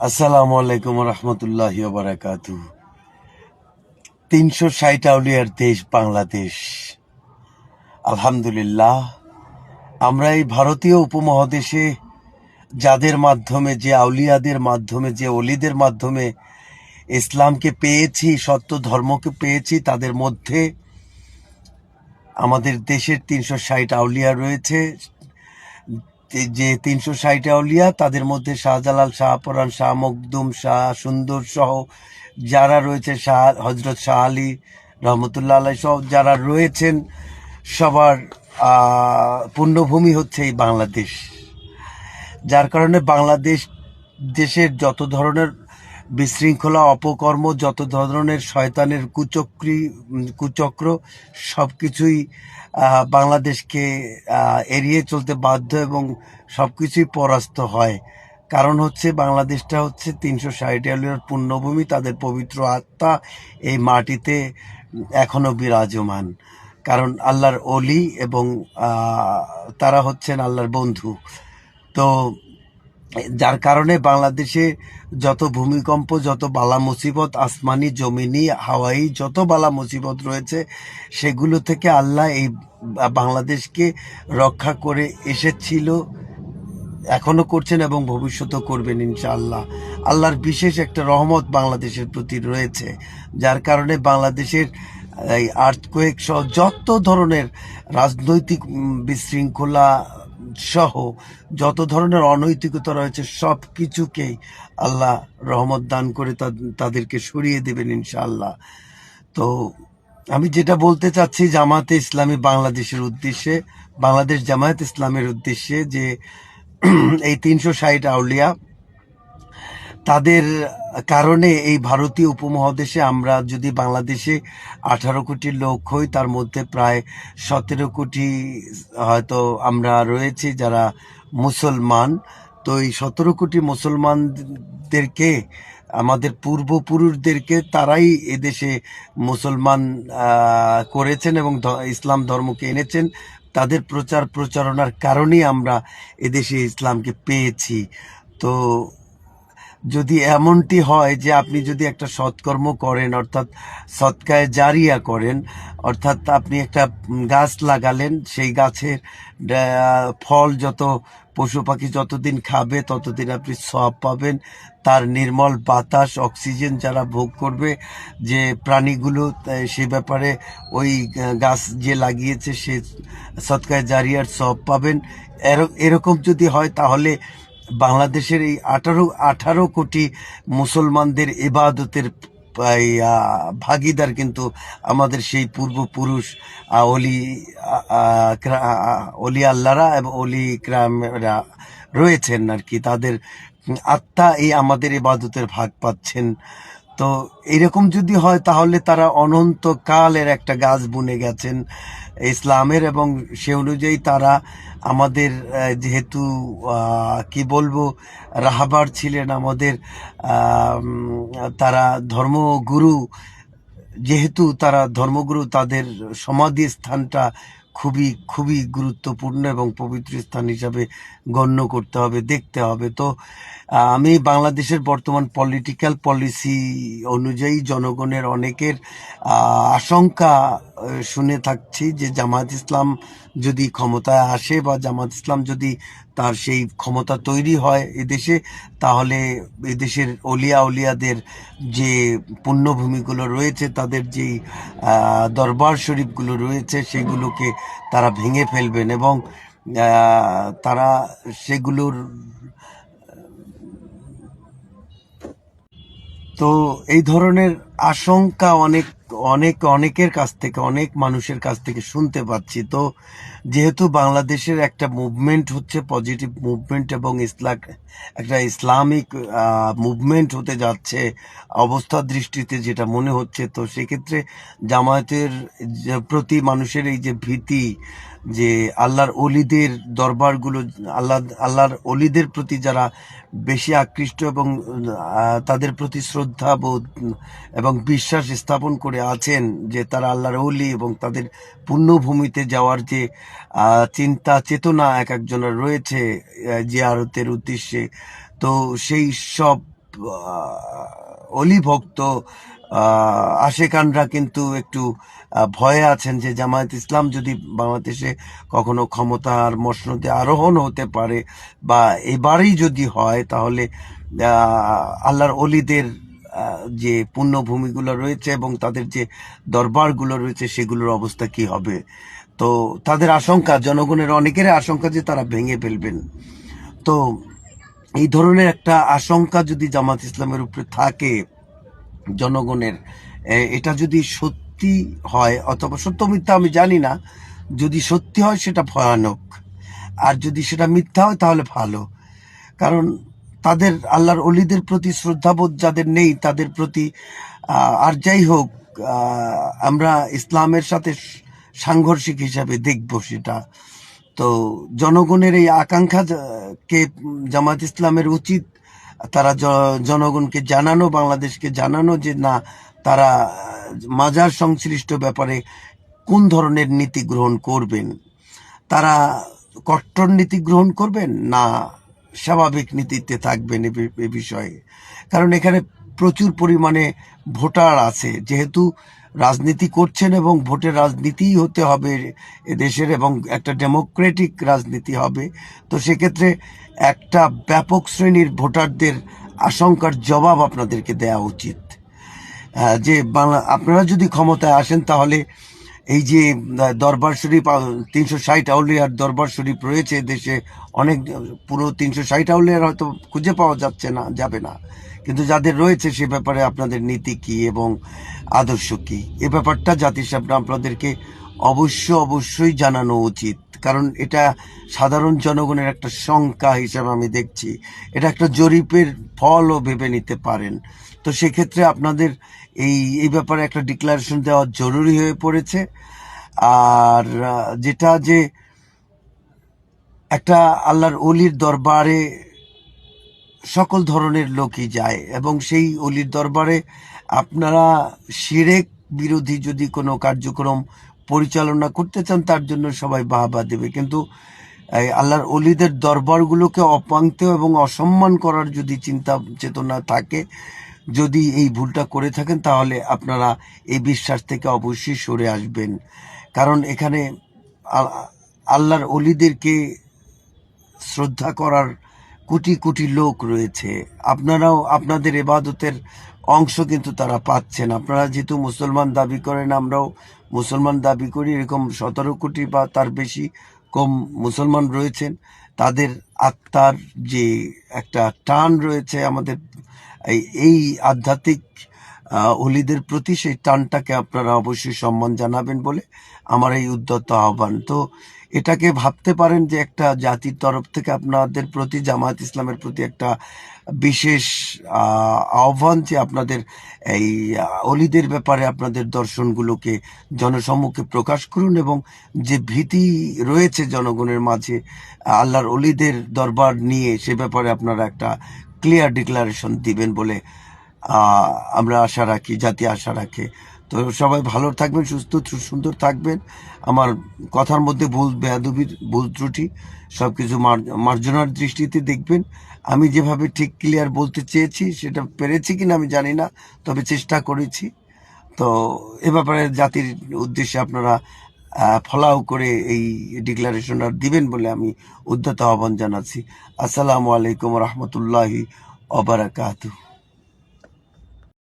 আসসালামু আলাইকুম রহমতুল্লাহ বারাকাতু তিনশো ষাট আউলিয়ার দেশ বাংলাদেশ। আলহামদুলিল্লাহ, আমরা এই ভারতীয় উপমহাদেশে যাদের মাধ্যমে, যে আউলিয়াদের মাধ্যমে, যে অলিদের মাধ্যমে ইসলামকে পেয়েছি, সত্য ধর্মকে পেয়েছি, তাদের মধ্যে আমাদের দেশের তিনশো ষাট আউলিয়া রয়েছে। যে- তিনশো ষাট আউলিয়া তাদের মধ্যে শাহজালাল শাহপরান শাহ মকদুম শাহ, সুন্দর সহ যারা রয়েছে, শাহ হজরত শাহ আলী রহমতুল্লাহ আলাই সব যারা রয়েছেন, সবার পুণ্যভূমি হচ্ছে এই বাংলাদেশ। যার কারণে বাংলাদেশ দেশের যত ধরনের বিশৃঙ্খলা, অপকর্ম, যত ধরনের শয়তানের কুচক্রি কুচক্র সব কিছুই বাংলাদেশকে এড়িয়ে চলতে বাধ্য এবং সব কিছুই পরাস্ত হয়। কারণ হচ্ছে, বাংলাদেশটা হচ্ছে তিনশো ষাট পুণ্যভূমি তাদের পবিত্র আত্মা এই মাটিতে এখনও বিরাজমান। কারণ আল্লাহর অলি এবং তারা হচ্ছেন আল্লাহর বন্ধু। তো যার কারণে বাংলাদেশে যত ভূমিকম্প, যত বালা মুসিবত, আসমানি, জমিনি, হাওয়াই, যত বালা মুসিবত রয়েছে, সেগুলো থেকে আল্লাহ এই বাংলাদেশকে রক্ষা করে এসেছিল, এখনও করছেন এবং ভবিষ্যতেও করবেন ইনশাআল্লাহ। আল্লাহর বিশেষ একটা রহমত বাংলাদেশের প্রতি রয়েছে, যার কারণে বাংলাদেশের এই আর্থকোয়েক সহ যত ধরনের রাজনৈতিক বিশৃঙ্খলা সহ যত ধরনের অনৈতিকতা রয়েছে সব কিছুকেই আল্লাহ রহমত দান করে তাদেরকে সরিয়ে দেবেন ইনশাআল্লাহ। তো আমি যেটা বলতে চাচ্ছি জামাতে ইসলামী বাংলাদেশের উদ্দেশ্যে, বাংলাদেশ জামায়াত ইসলামের উদ্দেশ্যে যে এই তিনশো ষাট আউলিয়া তাদের কারণে এই ভারতীয় উপমহাদেশে আমরা যদি বাংলাদেশে আঠারো কোটি লোক হই, তার মধ্যে প্রায় সতেরো কোটি হয়তো আমরা রয়েছি যারা মুসলমান। তো এই সতেরো কোটি মুসলমানদেরকে, আমাদের পূর্বপুরুষদেরকে তারাই এদেশে মুসলমান করেছেন এবং ইসলাম ধর্মকে এনেছেন। তাদের প্রচার প্রচারণার কারণেই আমরা এদেশে ইসলামকে পেয়েছি। তো যদি এমনটি হয় যে আপনি যদি একটা সৎকর্ম করেন, অর্থাৎ সৎকায় জারিয়া করেন, অর্থাৎ আপনি একটা গাছ লাগালেন, সেই গাছের ফল যত পশু পাখি যতদিন খাবে, ততদিন আপনি সব পাবেন। তার নির্মল বাতাস, অক্সিজেন যারা ভোগ করবে, যে প্রাণীগুলো সে ব্যাপারে ওই গাছ যে লাগিয়েছে, সে সৎকায় জারিয়ার সব পাবেন। এর- এরকম যদি হয়, তাহলে বাংলাদেশের এই আঠারো আঠারো কোটি মুসলমানদের এবাদতের ভাগিদার কিন্তু আমাদের সেই পূর্বপুরুষ অলি অলি আল্লাহরা এবং অলি ক্রামরা রয়েছেন আর কি। তাদের আত্মা এই আমাদের ইবাদতের ভাগ পাচ্ছেন। তো এরকম যদি হয় তাহলে তারা অনন্তকালের একটা গাছ বুনে গেছেন। ইসলামের এবং সে অনুযায়ী তারা আমাদের যেহেতু কি বলব, রাহাবার ছিলেন আমাদের তারা ধর্মগুরু, যেহেতু তারা ধর্মগুরু, তাদের সমাধি স্থানটা খুবই খুবই গুরুত্বপূর্ণ এবং পবিত্র স্থান হিসাবে গণ্য করতে হবে, দেখতে হবে। তো আমি বাংলাদেশের বর্তমান পলিটিক্যাল পলিসি অনুযায়ী জনগণের অনেকের আশঙ্কা শুনে থাকছি যে জামাত ইসলাম যদি ক্ষমতায় আসে বা জামাত ইসলাম যদি তার সেই ক্ষমতা তৈরি হয় এদেশে, তাহলে এদেশের অলিয়া উলিয়াদের যে পুণ্যভূমিগুলো রয়েছে, তাদের যেই দরবার শরীফগুলো রয়েছে, সেগুলোকে তারা ভেঙে ফেলবেন এবং তারা সেগুলোর, তো এই ধরনের আশঙ্কা অনেক অনেক, অনেকের কাছ থেকে, অনেক মানুষের কাছ থেকে শুনতে পাচ্ছি। তো যেহেতু বাংলাদেশের একটা মুভমেন্ট হচ্ছে পজিটিভ মুভমেন্ট এবং ইসলাম একটা ইসলামিক মুভমেন্ট হতে যাচ্ছে অবস্থার দৃষ্টিতে যেটা মনে হচ্ছে, তো সেক্ষেত্রে জামায়াতের প্রতি মানুষের এই যে ভীতি, যে আল্লাহর অলিদের দরবারগুলো, আল্লাহ, আল্লাহর অলিদের প্রতি যারা বেশি আকৃষ্ট এবং তাদের প্রতি শ্রদ্ধা বোধ এবং বিশ্বাস স্থাপন করে আছেন যে তারা আল্লাহর অলি এবং তাদের পুণ্যভূমিতে যাওয়ার যে চিন্তা, চেতনা এক একজনের রয়েছে জিয়ারতের উদ্দেশ্যে। তো সেই সব অলি ভক্ত আশেকানরা কিন্তু একটু ভয়ে আছেন যে জামায়াত ইসলাম যদি বাংলাদেশে কখনো ক্ষমতার মসনদে আরোহণ হতে পারে বা এবারেই যদি হয় তাহলে আল্লাহর অলিদের যে পুণ্যভূমিগুলো রয়েছে এবং তাদের যে দরবারগুলো রয়েছে, সেগুলোর অবস্থা কি হবে? তো তাদের আশঙ্কা, জনগণের অনেকের আশঙ্কা যে তারা ভেঙে ফেলবেন। তো এই ধরনের একটা আশঙ্কা যদি জামাত ইসলামের উপরে থাকে জনগণের এটা যদি সত্যি হয় অথবা সত্য মিথ্যা আমি জানি না, যদি সত্যি হয় সেটা ভয়ানক। আর যদি সেটা মিথ্যা হয় তাহলে ভালো। কারণ তাদের আল্লাহর অলিদের প্রতি শ্রদ্ধাবোধ যাদের নেই, তাদের প্রতি আর যাই হোক আমরা ইসলামের সাথে সাংঘর্ষিক হিসাবে দেখব সেটা। তো জনগণের এই আকাঙ্ক্ষা কে জামাত ইসলামের উচিত, তারা জনগণকে জানানো, বাংলাদেশকে জানানো যে না, তারা, মাজার সংশ্লিষ্ট ব্যাপারে কোন ধরনের নীতি গ্রহণ করবেন? তারা কট্টর নীতি গ্রহণ করবেন না স্বাভাবিক নীতিতে থাকবেন এ বিষয়ে। কারণ এখানে প্রচুর পরিমাণে ভোটার আছে। যেহেতু রাজনীতি করছেন এবং ভোটের রাজনীতিই হতে হবে দেশের এবং একটা ডেমোক্রেটিক রাজনীতি হবে, তো সেক্ষেত্রে একটা ব্যাপক শ্রেণির ভোটারদের আশঙ্কার জবাব আপনাদেরকে দেওয়া উচিত। যে বাংলা আপনারা যদি ক্ষমতায় আসেন তাহলে এই যে দরবার শরীফ তিনশো ষাট আউলিয়ার দরবার শরীফ রয়েছে দেশে অনেক পুরো তিনশো ষাট আউলিয়ার হয়তো খুঁজে পাওয়া যাচ্ছে না, যাবে না। কিন্তু যাদের রয়েছে সে ব্যাপারে আপনাদের নীতি কি এবং আদর্শ কি? এ ব্যাপারটা জাতিসংঘ আপনাদেরকে অবশ্য অবশ্যই জানানো উচিত। কারণ এটা সাধারণ জনগণের একটা শঙ্কা হিসাবে আমি দেখছি। এটা একটা জরিপের ফলও ভেবে নিতে পারেন। তো সেক্ষেত্রে আপনাদের এই এই ব্যাপারে একটা ডিক্লারেশন দেওয়া জরুরি হয়ে পড়েছে। আর যেটা যে একটা আল্লাহর অলির দরবারে সকল ধরনের লোকই যায় এবং সেই অলির দরবারে আপনারা শিরেক বিরোধী যদি কোনো কার্যক্রম পরিচালনা করতে চান, তার জন্য সবাই বাহবা দেবে। কিন্তু আল্লাহর অলিদের দরবারগুলোকে অপাঙ্ক্ত এবং অসম্মান করার যদি চিন্তা চেতনা থাকে যদি এই ভুলটা করে থাকেন, তাহলে আপনারা এই বিশ্বাস থেকে অবশ্যই সরে আসবেন। কারণ এখানে আল্লাহর অলিদেরকে শ্রদ্ধা করার কোটি কোটি লোক রয়েছে। আপনারাও আপনাদের এবাদতের অংশ কিন্তু তারা পাচ্ছেন। আপনারা যেহেতু মুসলমান দাবি করেন, আমরাও মুসলমান দাবি করি। এরকম সতেরো কোটি বা তার বেশি কম মুসলমান রয়েছেন। তাদের আত্মার যে একটা টান রয়েছে আমাদের এই আধ্যাত্মিক অলিদের প্রতি সেই টানটাকে আপনারা অবশ্যই সম্মান জানাবেন বলে আমার এই উদ্যত আহ্বান। তো এটাকে ভাবতে পারেন যে একটা জাতির তরফ থেকে আপনাদের প্রতি, জামায়াত ইসলামের প্রতি একটা বিশেষ আহ্বান যে আপনাদের এই অলিদের ব্যাপারে আপনাদের দর্শনগুলোকে জনসম্মুখে প্রকাশ করুন এবং যে ভীতি রয়েছে জনগণের মাঝে, আল্লাহর অলিদের দরবার নিয়ে সে ব্যাপারে আপনারা একটা ক্লিয়ার ডিক্লারেশন দিবেন বলে আমরা আশা রাখি, জাতি আশা রাখে। তো সবাই ভালো থাকবেন, সুস্থ, সুন্দর থাকবেন। আমার কথার মধ্যে ভুল, বেয়াদবির, ভুল ত্রুটি সব কিছু মার্জনার দৃষ্টিতে দেখবেন। আমি যেভাবে ঠিক ক্লিয়ার বলতে চেয়েছি, সেটা পেরেছি কিনা আমি জানি না, তবে চেষ্টা করেছি। তো এ ব্যাপারে জাতির উদ্দেশ্যে আপনারা ফলাও করে এই ডিক্লারেশন আর দিবেন বলে আমি উদ্যত আহ্বান জানাচ্ছি। আসসালামু আলাইকুম রহমতুল্লাহি অবরাকাতু